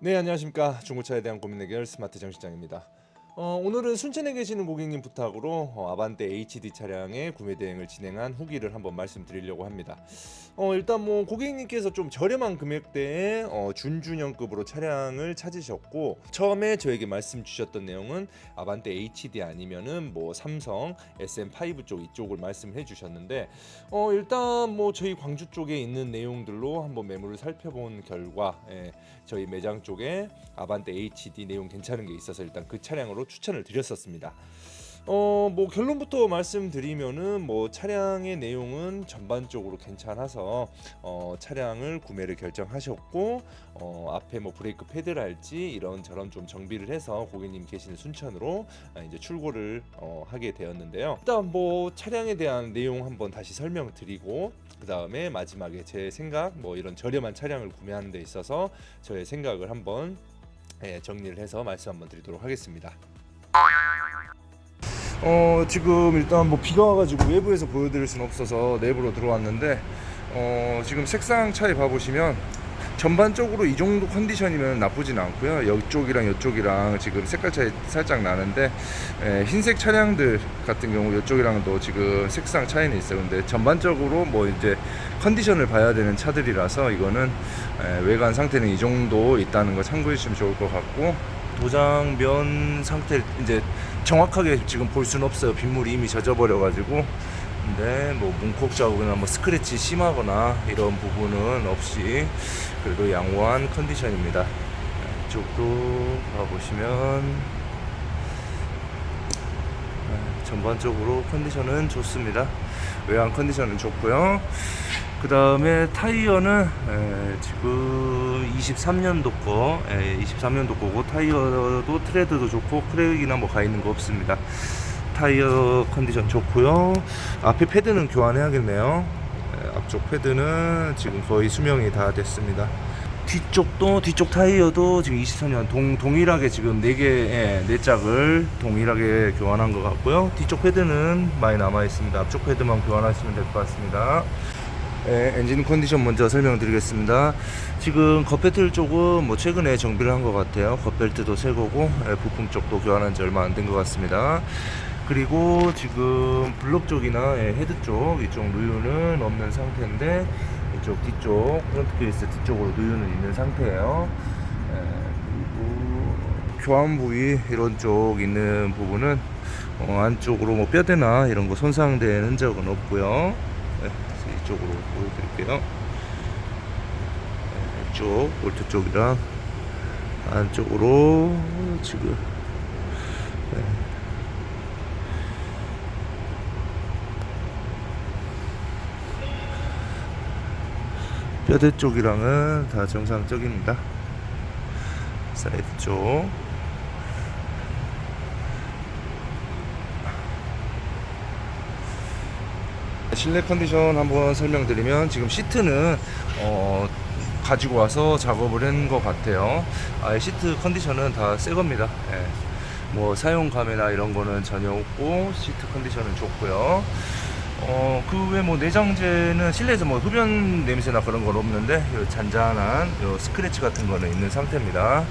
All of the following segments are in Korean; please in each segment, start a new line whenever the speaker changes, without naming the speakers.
네 안녕하십니까 중고차에 대한 고민 해결 스마트 정시장입니다. 어, 오늘은 순천에 계시는 고객님 부탁으로 어, 아반떼 HD 차량의 구매 대행을 진행한 후기를 한번 말씀드리려고 합니다. 어, 일단 뭐 고객님께서 좀 저렴한 금액대에 어, 준준형급으로 차량을 찾으셨고 처음에 저에게 말씀 주셨던 내용은 아반떼 HD 아니면은 뭐 삼성 SM5 쪽 이쪽을 말씀해 주셨는데 어, 일단 뭐 저희 광주 쪽에 있는 내용들로 한번 매물을 살펴본 결과 예, 저희 매장 쪽에 아반떼 HD 내용 괜찮은 게 있어서 일단 그 차량으로 추천을 드렸었습니다. 어, 뭐 결론부터 말씀드리면은 뭐 차량의 내용은 전반적으로 괜찮아서 어, 차량을 구매를 결정하셨고 어, 앞에 뭐 브레이크 패드랄지 이런 저런 좀 정비를 해서 고객님 계시는 순천으로 아, 이제 출고를 어, 하게 되었는데요. 일단 뭐 차량에 대한 내용 한번 다시 설명드리고 그 다음에 마지막에 제 생각 뭐 이런 저렴한 차량을 구매하는 데 있어서 저의 생각을 한번 예, 정리를 해서 말씀 한번 드리도록 하겠습니다. 어 지금 일단 뭐 비가 와가지고 외부에서 보여드릴 수는 없어서 내부로 들어왔는데 어 지금 색상 차이 봐보시면 전반적으로 이 정도 컨디션이면 나쁘진 않고요. 이쪽이랑 이쪽이랑 지금 색깔 차이 살짝 나는데 에, 흰색 차량들 같은 경우 이쪽이랑도 지금 색상 차이는 있어요. 근데 전반적으로 뭐 이제 컨디션을 봐야 되는 차들이라서 이거는 에, 외관 상태는 이 정도 있다는 거 참고해 주시면 좋을 것 같고 도장면 상태 이제 정확하게 지금 볼 수는 없어요. 빗물이 이미 젖어버려 가지고. 근데 뭐 문콕 자국이나 뭐 스크래치 심하거나 이런 부분은 없이 그래도 양호한 컨디션입니다. 이쪽도 봐보시면 네, 전반적으로 컨디션은 좋습니다. 외관 컨디션은 좋고요. 그 다음에 타이어는 에, 지금 23년도 거, 에, 23년도 거고 타이어도 트레드도 좋고 크랙이나 뭐 가 있는 거 없습니다. 타이어 컨디션 좋고요. 앞에 패드는 교환해야겠네요. 에, 앞쪽 패드는 지금 거의 수명이 다 됐습니다. 뒤쪽도 뒤쪽 타이어도 지금 23년 동, 동일하게 지금 4개 네 짝을 동일하게 교환한 것 같고요. 뒤쪽 패드는 많이 남아 있습니다. 앞쪽 패드만 교환하시면 될 것 같습니다. 예, 엔진 컨디션 먼저 설명드리겠습니다. 지금 겉배틀 쪽은 뭐 최근에 정비를 한 것 같아요. 겉벨트도 새 거고 예, 부품 쪽도 교환한 지 얼마 안 된 것 같습니다. 그리고 지금 블럭 쪽이나 예, 헤드 쪽 이쪽 누유는 없는 상태인데 이쪽 뒤쪽 프론트 케이스 뒤쪽으로 누유는 있는 상태예요. 예, 그리고 교환 부위 이런 쪽 있는 부분은 어, 안쪽으로 뭐 뼈대나 이런 거 손상된 흔적은 없고요. 네, 그래서 이쪽으로 보여드릴게요. 네, 이쪽 볼트 쪽이랑 안쪽으로 지금 네. 뼈대 쪽이랑은 다 정상적입니다. 사이드 쪽. 실내 컨디션 한번 설명드리면 지금 시트는 어, 가지고 와서 작업을 한 것 같아요. 아예 시트 컨디션은 다 새 겁니다. 예. 뭐 사용감이나 이런 거는 전혀 없고 시트 컨디션은 좋고요. 어, 그외뭐 내장재는 실내에서 뭐 흡연 냄새나 그런 건 없는데 요 잔잔한 요 스크래치 같은 거는 있는 상태입니다.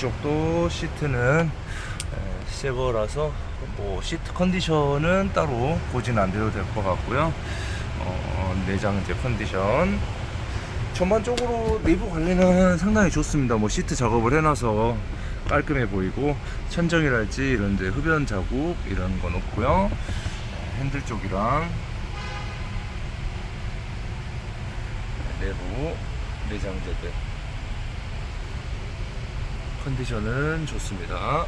뒤쪽도 시트는 에, 새 거라서 뭐 시트 컨디션은 따로 보지는 않아도 될 것 같고요. 어, 내장재 컨디션 전반적으로 내부 관리는 상당히 좋습니다. 뭐 시트 작업을 해놔서 깔끔해 보이고 천정이랄지 이런 데 흡연 자국 이런 건 없고요. 핸들 쪽이랑 내부 내장재들 컨디션은 좋습니다.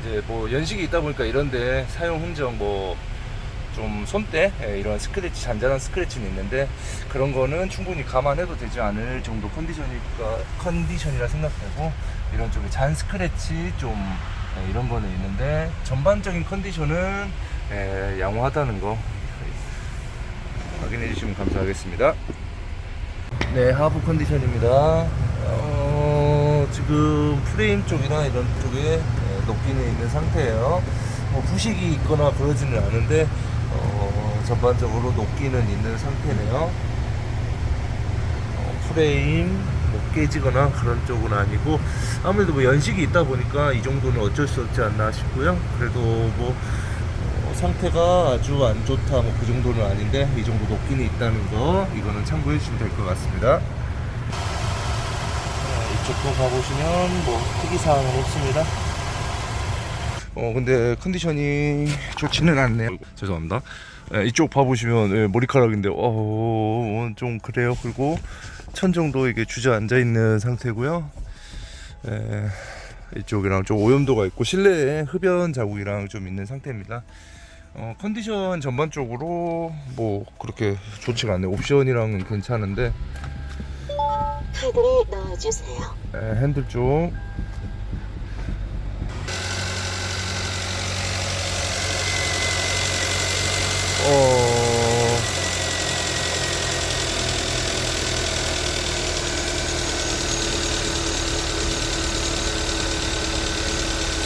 이제 뭐 연식이 있다 보니까 이런데 사용 흔적 뭐 좀 손때 예, 이런 스크래치 잔잔한 스크래치는 있는데 그런 거는 충분히 감안해도 되지 않을 정도 컨디션이니까 컨디션이라 생각되고 이런 쪽에 잔 스크래치 좀 예, 이런 거는 있는데 전반적인 컨디션은 예, 양호하다는 거 확인해 주시면 감사하겠습니다. 네, 하부 컨디션입니다. 어, 지금 프레임 쪽이나 이런 쪽에 네, 녹기는 있는 상태예요. 뭐 부식이 있거나 그러지는 않은데 어, 전반적으로 녹기는 있는 상태네요. 어, 프레임 뭐 깨지거나 그런 쪽은 아니고 아무래도 뭐 연식이 있다 보니까 이 정도는 어쩔 수 없지 않나 싶고요. 그래도 뭐 어, 상태가 아주 안 좋다 뭐 그 정도는 아닌데 이 정도 녹기는 있다는 거 이거는 참고해 주시면 될 것 같습니다. 자, 이쪽도 가보시면 뭐 특이사항은 없습니다. 어 근데 컨디션이 좋지는 않네요. 죄송합니다. 예, 이쪽 봐보시면 예, 머리카락인데 어, 좀 그래요. 그리고 천정도 이게 주저앉아 있는 상태고요. 예, 이쪽이랑 좀 오염도가 있고 실내에 흡연 자국이랑 좀 있는 상태입니다. 어, 컨디션 전반적으로 뭐 그렇게 좋지가 않네요. 옵션이랑은 괜찮은데
카드를 넣어주세요.
예, 핸들 쪽 어...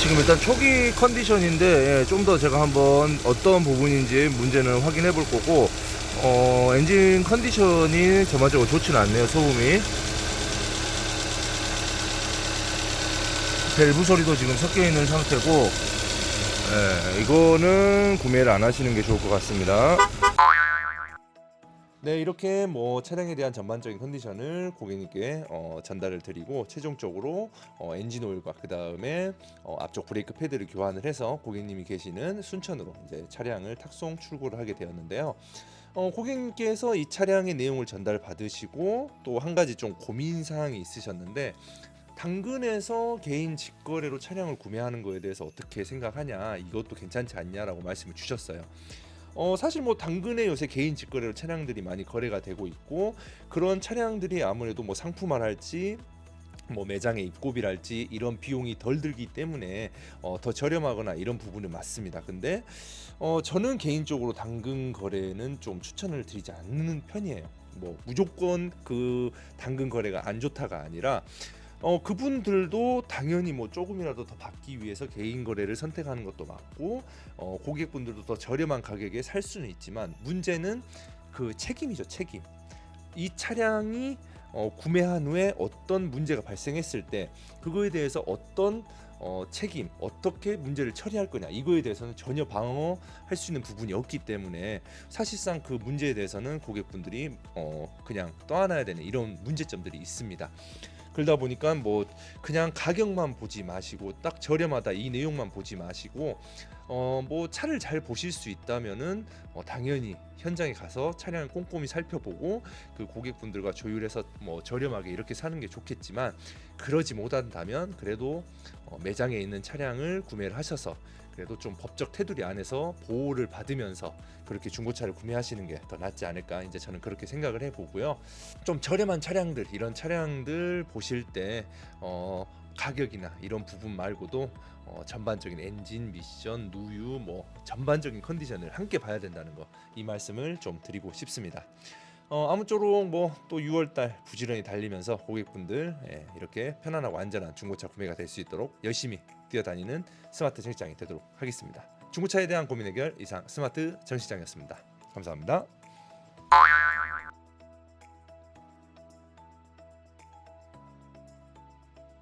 지금 일단 초기 컨디션인데 좀 더 제가 한번 어떤 부분인지 문제는 확인해 볼 거고 어, 엔진 컨디션이 전반적으로 좋지는 않네요 소음이 밸브 소리도 지금 섞여 있는 상태고 예, 이거는 구매를 안 하시는 게 좋을 것 같습니다. 네, 이렇게 뭐 차량에 대한 전반적인 컨디션을 고객님께 어, 전달을 드리고 최종적으로 어, 엔진 오일과 그 다음에 어, 앞쪽 브레이크 패드를 교환을 해서 고객님이 계시는 순천으로 이제 차량을 탁송 출고를 하게 되었는데요. 어, 고객님께서 이 차량의 내용을 전달 받으시고 또 한 가지 좀 고민 사항이 있으셨는데 당근에서 개인 직거래로 차량을 구매하는 거에 대해서 어떻게 생각하냐 이것도 괜찮지 않냐라고 말씀을 주셨어요. 어 사실 뭐 당근에 요새 개인 직거래로 차량들이 많이 거래가 되고 있고 그런 차량들이 아무래도 뭐 상품화랄지 뭐 매장에 입고비랄지 이런 비용이 덜 들기 때문에 어, 더 저렴하거나 이런 부분은 맞습니다. 근데 어, 저는 개인적으로 당근 거래는 좀 추천을 드리지 않는 편이에요. 뭐 무조건 그 당근 거래가 안 좋다가 아니라 어 그분들도 당연히 뭐 조금이라도 더 받기 위해서 개인 거래를 선택하는 것도 맞고 어 고객분들도 더 저렴한 가격에 살 수는 있지만 문제는 그 책임이죠 책임 이 차량이 어 구매한 후에 어떤 문제가 발생했을 때 그거에 대해서 어떤 어 책임 어떻게 문제를 처리할 거냐 이거에 대해서는 전혀 방어할 수 있는 부분이 없기 때문에 사실상 그 문제에 대해서는 고객분들이 어 그냥 떠안아야 되는 이런 문제점들이 있습니다. 그러다 보니까 뭐 그냥 가격만 보지 마시고 딱 저렴하다 이 내용만 보지 마시고 어 뭐 차를 잘 보실 수 있다면은 어 당연히 현장에 가서 차량을 꼼꼼히 살펴보고 그 고객분들과 조율해서 뭐 저렴하게 이렇게 사는 게 좋겠지만 그러지 못한다면 그래도 어 매장에 있는 차량을 구매를 하셔서 그래도 좀 법적 테두리 안에서 보호를 받으면서 그렇게 중고차를 구매하시는 게 더 낫지 않을까 이제 저는 그렇게 생각을 해보고요. 좀 저렴한 차량들 이런 차량들 보실 때 어, 가격이나 이런 부분 말고도 어, 전반적인 엔진 미션 누유 뭐 전반적인 컨디션을 함께 봐야 된다는 거 이 말씀을 좀 드리고 싶습니다. 어, 아무쪼록 뭐 또 6월달 부지런히 달리면서 고객분들 예, 이렇게 편안하고 안전한 중고차 구매가 될 수 있도록 열심히 뛰어다니는 스마트 정시장이 되도록 하겠습니다. 중고차에 대한 고민 해결 이상 스마트 정시장이었습니다. 감사합니다.